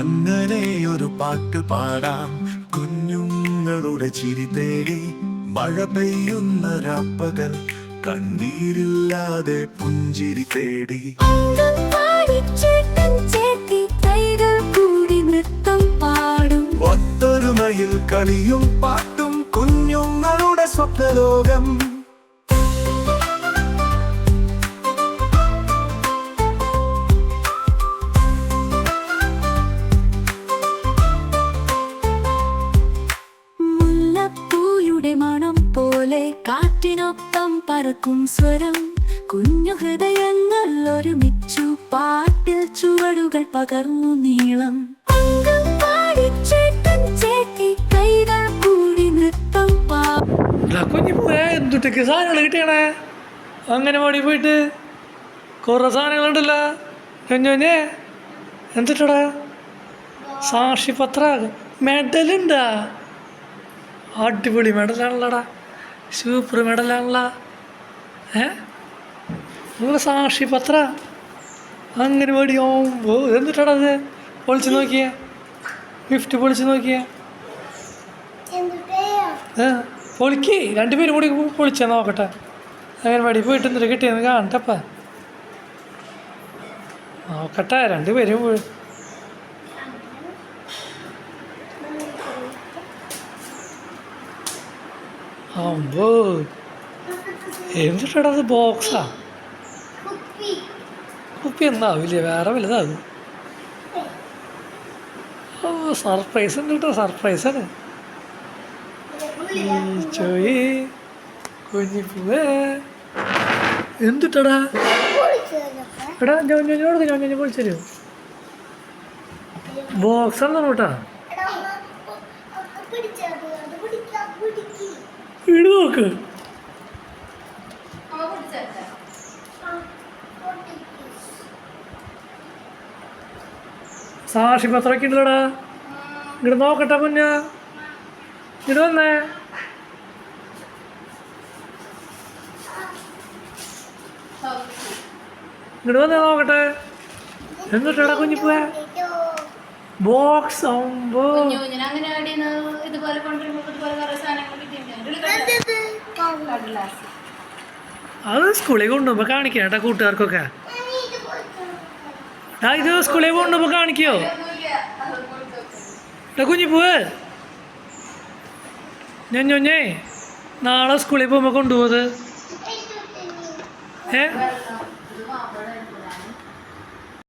അങ്ങനെ ഒരു പാട്ട് പാടാം. കുഞ്ഞുങ്ങളുടെ ചിരി തേടി മഴ പെയ്യുന്ന രാപ്പകൽ കണ്ണീരില്ലാതെ പുഞ്ചിരി തേടി. ഒത്തൊരുമയിൽ കളിയും പാട്ടും കുഞ്ഞുങ്ങളുടെ സ്വപ്നലോകം. മുല്ലപ്പൂയുടെ മണം പോലെ കാറ്റിനൊപ്പം പറക്കും സ്വരം. കുഞ്ഞു ഹൃദയങ്ങൾ ഒരുമിച്ചു പാട്ടിൽ ചുവടുകൾ പകർന്നു നീളം. അങ്ങനെ പാടും പോയിട്ട് കുറേ സാധനങ്ങളുണ്ടല്ലോ. കുഞ്ഞുഞ്ഞേ എന്തിട്ടടാ? സാക്ഷിപത്ര മെഡലുണ്ടാ? അടിപൊളി മെഡലാണല്ലോടാ. സൂപ്പർ മെഡലാണല്ലോ ഏ? സാക്ഷി പത്ര. അങ്ങനെ ഓമ്പോ എന്തിട്ടടാ അത് പൊളിച്ച് നോക്കിയേ. ഗിഫ്റ്റ് പൊളിച്ച് നോക്കിയേ. ഏ, പൊളിക്ക്. രണ്ടുപേരും കൂടി പൊളിച്ചാ നോക്കട്ടെ. അങ്ങനെ മടി പോയിട്ട് എന്നിട്ട് കിട്ടിയെന്ന് കാണട്ടപ്പ നോക്കട്ടെ രണ്ടുപേരും അമ്പോ എന്തിട്ടടാ അത് ബോക്സാ കുപ്പി. എന്താവില്ല വേറെ വലുതാകും ഓ സർപ്രൈസ് ഉണ്ട് കേട്ടോ സർപ്രൈസാണ് ചോയി കുഞ്ഞിപ്പൂവേ എന്തിട്ടടാ? എടാ ഞാൻ ഞാനോട് ഞാൻ ഞാൻ വിളിച്ചു തരും. ബോക്സ് ആണ് കേട്ടാ? ഇട് നോക്ക്. സാക്ഷി പത്രമൊക്കെ ഉണ്ടല്ലോടാ ഇങ്ങോട്ട് നോക്കട്ടെ മുന്ന ഇങ്ങോട്ട് വന്നേ. ഇങ്ങോട്ട് വന്നേ നോക്കട്ടെ. എന്നിട്ടാ കുഞ്ഞിപ്പോ ബോക്സ് ആവുമ്പോ ഇതുപോലെ കൊണ്ടുവരുമ്പോ ഇതുപോലെ കുറേ സാധനങ്ങൾ കിട്ടിയിട്ടുണ്ട്. അത് സ്കൂളിൽ കൊണ്ടുപോകുമ്പോ കാണിക്കാം കേട്ടോ കൂട്ടുകാർക്കൊക്കെ. ആ ഇത് സ്കൂളിൽ കൊണ്ടുപോകുമ്പോ കാണിക്കോ. എടാ കുഞ്ഞിപ്പൂവ് ഞാൻ നാളെ സ്കൂളിൽ പോകുമ്പോൾ കൊണ്ടുപോകുന്നത്. ഏ?